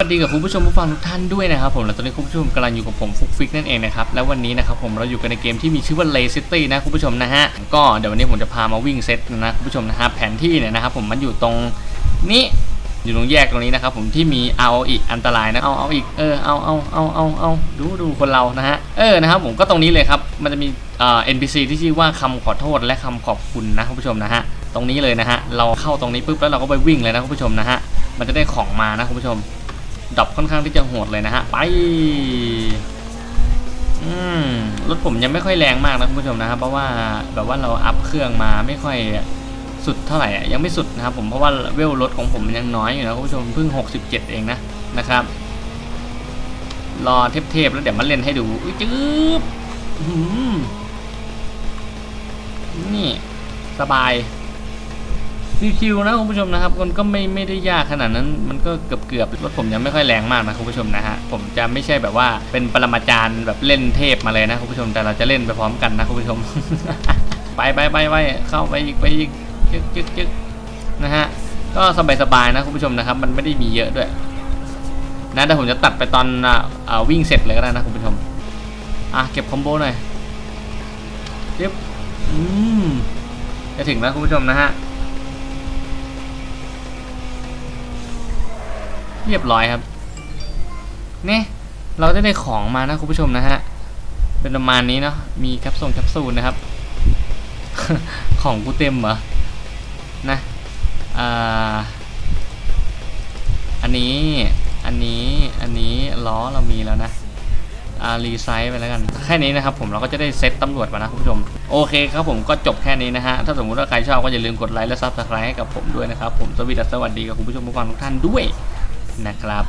สวัสดีกับคุณผู้ชมผู้ฟังทุกท่านด้วยนะครับผมและตอนนี้คุณผู้ชมกำลังอยู่กับผมฟุกฟิกนั่นเองนะครับแล้ววันนี้นะครับผมเราอยู่กันในเกมที่มีชื่อว่า Lay City นะคุณผู้ชมนะฮะก็เดี๋ยววันนี้ผมจะพามาวิ่งเซตนะคุณผู้ชมนะฮะแผนที่เนี่ยนะครับผมมันอยู่ตรงนี้อยู่ตรงแยกตรงนี้นะครับผมที่มีเอาอีกอันตรายนะเอาเอาอีกเออเอาเอาเอาเอาเอาดูดูคนเรานะฮะเออนะครับผมก็ตรงนี้เลยครับมันจะมีเอ่อ NPC ที่ชื่อว่าคำขอโทษและคำขอบคุณนะคุณผู้ชมนะฮะตรงนี้เลยนะฮะเราเข้าตรงนี้ปุ๊บแล้วเราก็ไปวิ่งเลยนะคุณผู้ชมนะฮะมันจะได้ของมานะคุณผู้ชม ดรอปค่อนข้างที่จะโหดเลยนะฮะ ไปอืมรถผมยังไม่ค่อยแรงมากนะคุณผู้ชมนะครับเพราะว่าแบบว่าเราอัพเครื่องมาไม่ค่อยสุดเท่าไหร่อะยังไม่สุดนะครับผมเพราะว่าเวลรถของผมมันยังน้อยอยู่นะคุณผู้ชมเพิ่ง 67 เองนะนะครับ รอเทพๆแล้วเดี๋ยวมาเล่นให้ดูอุ๊ยจื๊บนี่สบาย ชิวๆนะคุณผู้ชมนะครับมันก็ไม่ไม่ได้ยากขนาดนั้น มันก็เกือบเกือบๆรถผมยังไม่ค่อยแรงมากนะคุณผู้ชมนะฮะผมจะไม่ใช่แบบว่าเป็นปรมาจารย์แบบเล่นเทพมาเลยนะคุณผู้ชมแต่เราจะเล่นไปพร้อมกันนะคุณผู้ชม ไปไปไปไปเข้าไปอีกไปอีกจึ๊กจึ๊กจึ๊กนะฮะก็สบายๆนะคุณผู้ชมนะครับ มันไม่ได้มีเยอะด้วยนะแต่ผมจะตัดไปตอนอวิ่งเสร็จเลยก็ได้นะคุณผู้ชมอะเก็บคอมโบหน่อยเรียบอืมจะถึงแล้วคุณผู้ชมนะฮะ เรียบร้อยครับเนี่ยเราจะได้ของมานะคุณผู้ชมนะฮะเป็นประมาณนี้เนาะมีแคปซูลแคปซูลนะครับ ของกูเต็มเหรอนะอันนี้อันนี้อันนี้ล้อเรามีแล้วนะอารีไซส์ไปแล้วกันแค่นี้นะครับผมเราก็จะได้เซตตำรวจมานะคุณผู้ชม โอเคครับผมก็จบแค่นี้นะฮะ ถ้าสมมติว่าใครชอบก็อย่าลืมกดไลค์และซับสไครต์ให้กับผมด้วยนะครับผมสวัสดีสวัสดีกับคุณผู้ชมผู้ฟังทุกท่านด้วย นะครับ